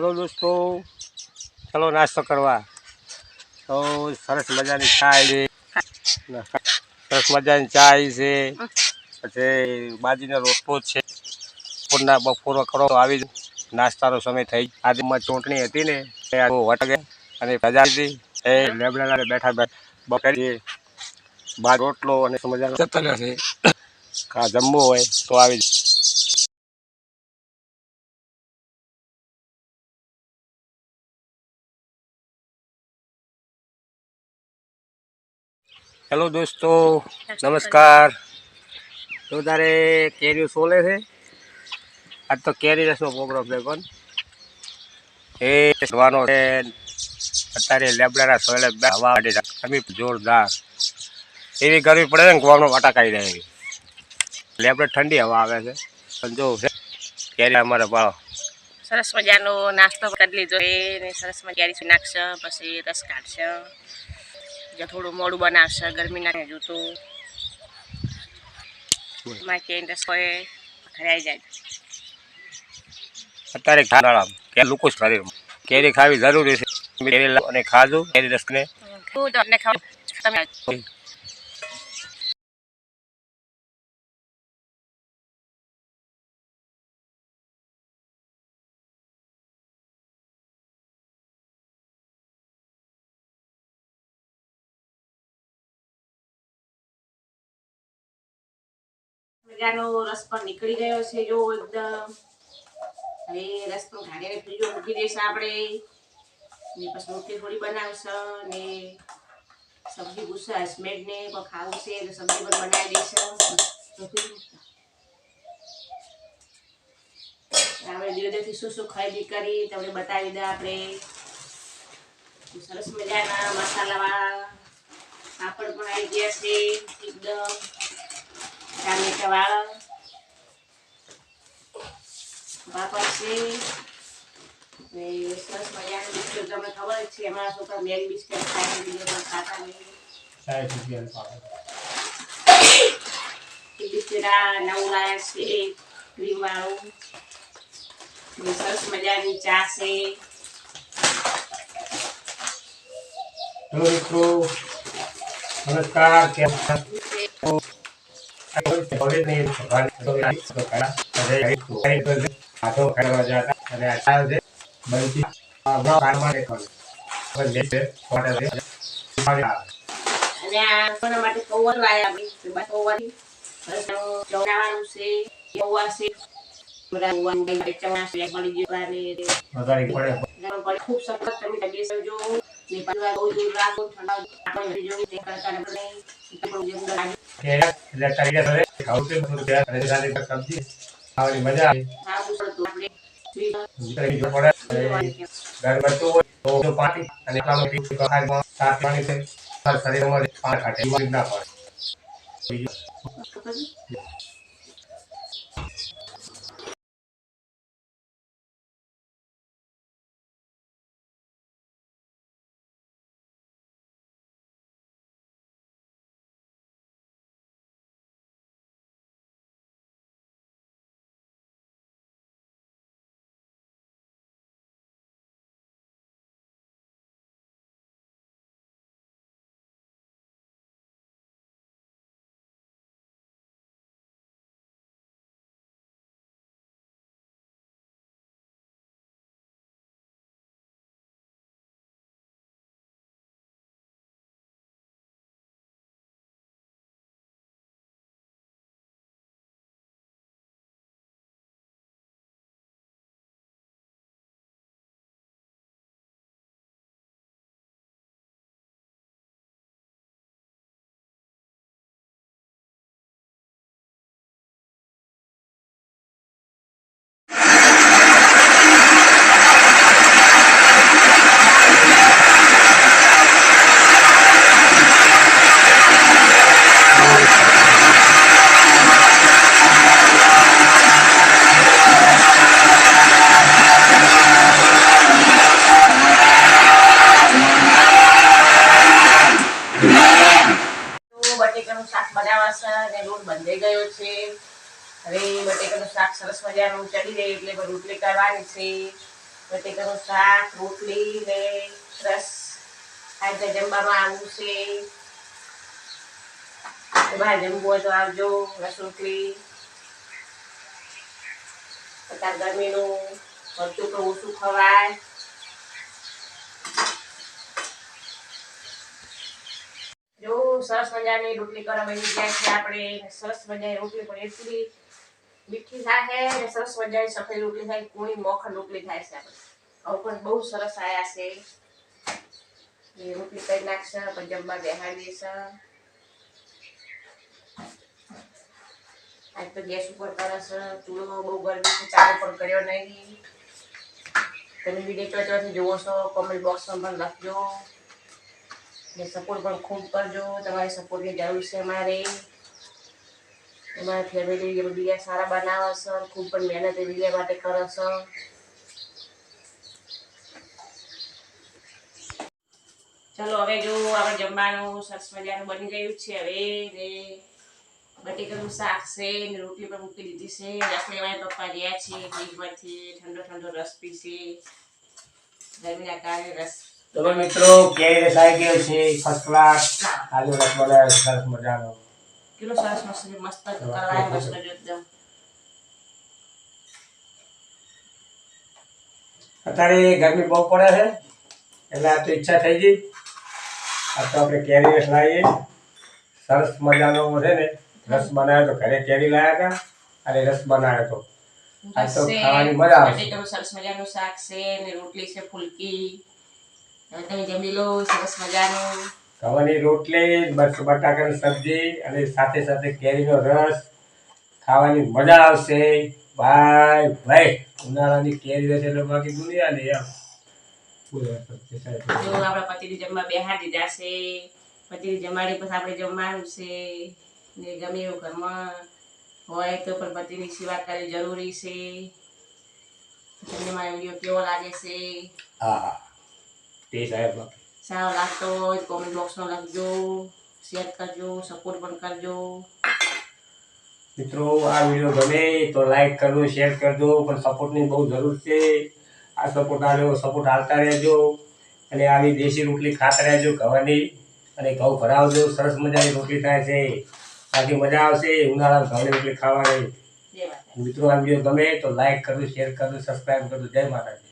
Hello દોસ્તો. ચલો નાસ્તો કરવા. તો સરસ મજાની ચા છે. સરસ મજાની ચા આવી છે. પછી બાજીનો રોટલો છે. બપોરના બપોરો કરો આવી જ નાસ્તાનો સમય થઈ આજે માં ચૂંટણી હતી ને એ વટકે અને પ્રજા હતી એ લેબડા બેઠા બેઠા બપોરે બાર રોટલો અને મજાનો જતન છે કા જમવું હોય તો આવી હેલો દોસ્તો, નમસ્કાર. તો તારે કેરીઓ સોલે છે? આજ તો કેરી રસનો પ્રોગ્રામ છે પણ એ જોવાનો છે. અત્યારે લેબડાના સોલે હવા ગરમી જોરદાર. એવી ગરમી પડે ને ગોળનો અટકાઈ જાય એવી લેબડા ઠંડી હવા આવે છે. પણ જો કેરી અમારે પાડો. સરસ મજાનો નાસ્તો કરી લીધો એ સરસ મજાની નાખશે, પછી રસ કાઢશે. થોડું મોડું બનાવશે ગરમીના જૂતું ખરાઈ જાય. અત્યારે ખાનારા કે લોકો શરીર કેરી ખાવી જરૂરી છે. કેરી અને ખાજો. કેરી રસને. તું તમને ખાવ તમે મજાનો રસ પણ નીકળી ગયો છે. જો એકદમ હવે રસ પણ ઘાડીને ફ્રીજો મૂકી દઈશ આપણે. ને પછી રોટલી થોડી બનાવશે ને સબ્જી ભૂસા હસબેન્ડને કોઈ ખાવું છે સબ્જી પણ બનાવી દઈશ. આપણે ધીરે શું શું ખરીદી કરી તમને બતાવી દે આપણે. સરસ મજાના મસાલાવાળા પાપડ પણ આવી ગયા છે. એકદમ ટામેટા વાળા ને સરસ મજાનું બિસ્કિટ તમને ખબર છે અમારા છોકરા મેરી બિસ્કિટ છે બીજો ખાતા નહીં. એ બિસ્કિટ આ નવું લાયા છે ક્રીમ વાળું સરસ મજાની ચા છે. નમસ્કાર કેમ છે? ખૂબ સખત તમે સમજો શરીરમાં પાણી ખાટે ના પડે બંધાઈ ગયો છે. હવે બટેકાનું શાક સરસ મજાનું ચડી જાય એટલે રોટલી કરવાની છે. બટેકાનું શાક, રોટલી જમવામાં આવવું છે. બહાર જમવું હોય તો આવજો, રસ રોટલી. અત્યારે ગરમીનું ભરતું તો ઓછું ખવાય. સરસ મજાની રોટલી કરવાની જાય છે આપણે સરસ મજાની રોટલી પણ એટલી મીઠી થાય છે સરસ મજાની સફેદ રોટલી થાય કોઈ મોખણ રોટલી થાય છે આપણે. પણ બહુ સરસ આવ્યા છે. એ રોટલી કરી નાખશે પંજાબમાં જમવા બેહાડી દેશે. આજ તો ગેસ ઉપર કરે છે ચૂલો બહુ ગરમી છે, ચાલુ પણ કર્યો નહીં. તમે વીડિયો ચોથી જોવો છો કોમેન્ટ બોક્સમાં પણ લખજો. ને સપોર્ટ પણ ખૂબ કરજો. તમારી સપોર્ટની જરૂર છે અમારે. તમારા ફેમિલી વીડિયો સારા બનાવો છે ખૂબ પણ મહેનત એ વીડિયો માટે કરો છો. ચલો, હવે જો આપણે જમવાનું સરસ મજાનું બની ગયું છે. હવે ને બટેકાનું શાક છે ને રોટલી પણ મૂકી દીધી છે. રસ મારા પપ્પા રહ્યા છે ફ્રીજમાંથી ઠંડો ઠંડો રસ પીશે ગરમીના કારણે રસ તમે મિત્રો કેવી રસ આવી ગયો છે? ફર્સ્ટ ક્લાસ આજે રસ બનાવ્યો સરસ મજાનો. કેટલો સરસ મસ્ત મસ્ત કરાય મસ્ત એકદમ. અત્યારે ગરમી બહુ પડે છે એટલે આ તો ઈચ્છા થઈ ગઈ. આ તો આપણે કેરી રસ લાવીએ. સરસ મજાનો છે ને રસ બનાવ્યો તો ઘરે કેરી લાવ્યા હતા અને રસ બનાવ્યો હતો આ તો ખાવાની મજા આવે સરસ મજાનું શાક છે ને રોટલી છે ફુલકી. હવે તમે જમી લો સરસ મજાનું. રોટલી બસ બટાકાની સબ્જી અને સાથે સાથે કેરીનો રસ. ખાવાની મજા આવશે. ભાઈ ભાઈ ઉનાળાની કેરી રસ એટલે બાકી દુનિયા ને એમ. આપણા પતિને જમવા બેહાર દીધા છે પતિની જમાડી પછી આપણે જમવાનું છે. ને ગમે એવું ઘરમાં હોય તો પણ પતિની સેવા કરવી જરૂરી છે. તમને મારો વીડિયો કેવો લાગે છે? હા. તે સાહેબ સારો લાગતો હોય કોમેન્ટ બોક્સમાં લખજો શેર કરજો સપોર્ટ પણ કરજો મિત્રો આ વીડિયો ગમે તો લાઈક કરજો શેર કરજો પણ સપોર્ટની બહુ જરૂર છે. આ સપોર્ટ આવ્યો સપોર્ટ હાલતા રહેજો. અને આવી દેશી રોટલી ખાતા રહેજો ઘઉંની અને ઘઉં ભરાવજો સરસ મજાની રોટલી થાય છે. બાકી મજા આવશે ઉનાળામાં ઘઉંની રોટલી ખાવાની. મિત્રો આ વીડિયો ગમે તો લાઈક કરજો શેર કરજો સબસ્ક્રાઈબ કરજો. જય માતાજી.